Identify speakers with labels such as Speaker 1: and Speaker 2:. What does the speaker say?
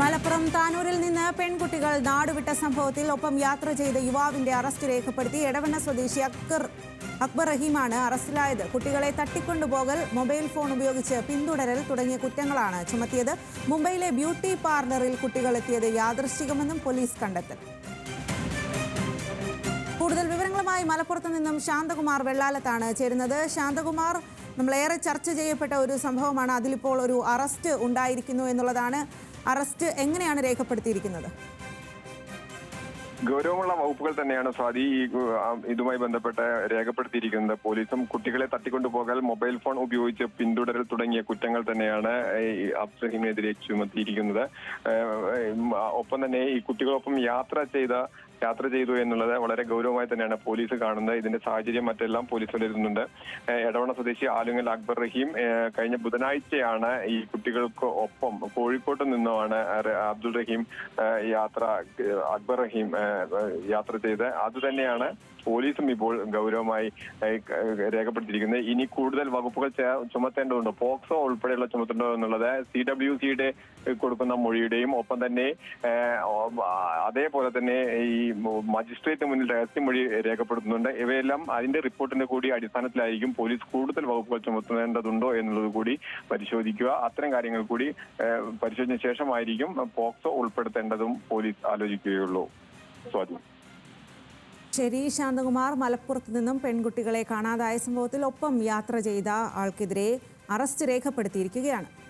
Speaker 1: മലപ്പുറം താനൂരിൽ നിന്ന് പെൺകുട്ടികൾ നാടുവിട്ട സംഭവത്തിൽ ഒപ്പം യാത്ര ചെയ്ത യുവാവിന്റെ അറസ്റ്റ് രേഖപ്പെടുത്തി എടവണ്ണ സ്വദേശി അക്ബർ അക്ബർ റഹീമാണ് അറസ്റ്റിലായത്. കുട്ടികളെ തട്ടിക്കൊണ്ടുപോകൽ മൊബൈൽ ഫോൺ ഉപയോഗിച്ച് പിന്തുടരൽ തുടങ്ങിയ കുറ്റങ്ങളാണ് ചുമത്തിയത്. മുംബൈയിലെ ബ്യൂട്ടി പാർലറിൽ കുട്ടികൾ എത്തിയത് യാദൃശ്ചികമെന്നും പോലീസ് കണ്ടെത്തൽ. വിവരങ്ങളുമായി മലപ്പുറത്ത് നിന്നും ശാന്തകുമാർ വെള്ളാലത്താണ് ചേരുന്നത്. ശാന്തകുമാർ നമ്മളേറെ ചർച്ച ചെയ്യപ്പെട്ട ഒരു സംഭവമാണ്. അതിലിപ്പോൾ ഒരു അറസ്റ്റ് ഉണ്ടായിരിക്കുന്നു എന്നുള്ളതാണ്. അറസ്റ്റ് എങ്ങനെയാണ് രേഖപ്പെടുത്തിയിരിക്കുന്നത്?
Speaker 2: ഗൗരവമുള്ള വകുപ്പുകൾ തന്നെയാണ് സ്വാതി ഈ ഇതുമായി ബന്ധപ്പെട്ട് രേഖപ്പെടുത്തിയിരിക്കുന്നത്. പോലീസും കുട്ടികളെ തട്ടിക്കൊണ്ടുപോകൽ മൊബൈൽ ഫോൺ ഉപയോഗിച്ച് പിന്തുടരൽ തുടങ്ങിയ കുറ്റങ്ങൾ തന്നെയാണ് അബ്സഹിമിനെതിരെ ചുമത്തിയിരിക്കുന്നത്. ഒപ്പം തന്നെ ഈ കുട്ടികളൊപ്പം യാത്ര ചെയ്ത യാത്ര ചെയ്തു എന്നുള്ളത് വളരെ ഗൗരവമായി തന്നെയാണ് പോലീസ് കാണുന്നത്. ഇതിന്റെ സാഹചര്യം മറ്റെല്ലാം പോലീസ് വിലയിരുത്തുന്നുണ്ട് എടവണ സ്വദേശി ആലുങ്ങൽ അക്ബർ റഹീം കഴിഞ്ഞ ബുധനാഴ്ചയാണ് ഈ കുട്ടികൾക്ക് ഒപ്പം കോഴിക്കോട്ട് നിന്നുമാണ് അബ്ദുൾ റഹീം യാത്ര അക്ബർ റഹീം യാത്ര ചെയ്ത് അത് തന്നെയാണ് പോലീസും ഇപ്പോൾ ഗൗരവമായി രേഖപ്പെടുത്തിയിരിക്കുന്നത്. ഇനി കൂടുതൽ വകുപ്പുകൾ ചുമത്തേണ്ടതുണ്ട്. പോക്സോ ഉൾപ്പെടെയുള്ള ചുമത്തേണ്ടത് എന്നുള്ളത് സി ഡബ്ല്യു സിയുടെ കൊടുക്കുന്ന മൊഴിയുടെയും ഒപ്പം തന്നെ അതേപോലെ തന്നെ ഈ മജിസ്ട്രേറ്റ് മുന്നിൽ രഹസ്യമൊഴി രേഖപ്പെടുത്തുന്നുണ്ട്. ഇവയെല്ലാം അതിന്റെ റിപ്പോർട്ടിന്റെ കൂടി അടിസ്ഥാനത്തിലായിരിക്കും പോലീസ് കൂടുതൽ വകുപ്പുകൾ ചുമത്തേണ്ടതുണ്ടോ എന്നുള്ളത് കൂടി പരിശോധിക്കുക. അത്തരം കാര്യങ്ങൾ കൂടി പരിശോധന ശേഷമായിരിക്കും പോക്സോ ഉൾപ്പെടുത്തേണ്ടതും പോലീസ് ആലോചിക്കുകയുള്ളൂ. സ്വാതി.
Speaker 1: ശരി ശാന്തകുമാർ. മലപ്പുറത്ത് നിന്നും പെൺകുട്ടികളെ കാണാതായ സംഭവത്തിൽ ഒപ്പം യാത്ര ചെയ്ത ആൾക്കെതിരെ അറസ്റ്റ് രേഖപ്പെടുത്തിയിരിക്കുകയാണ്.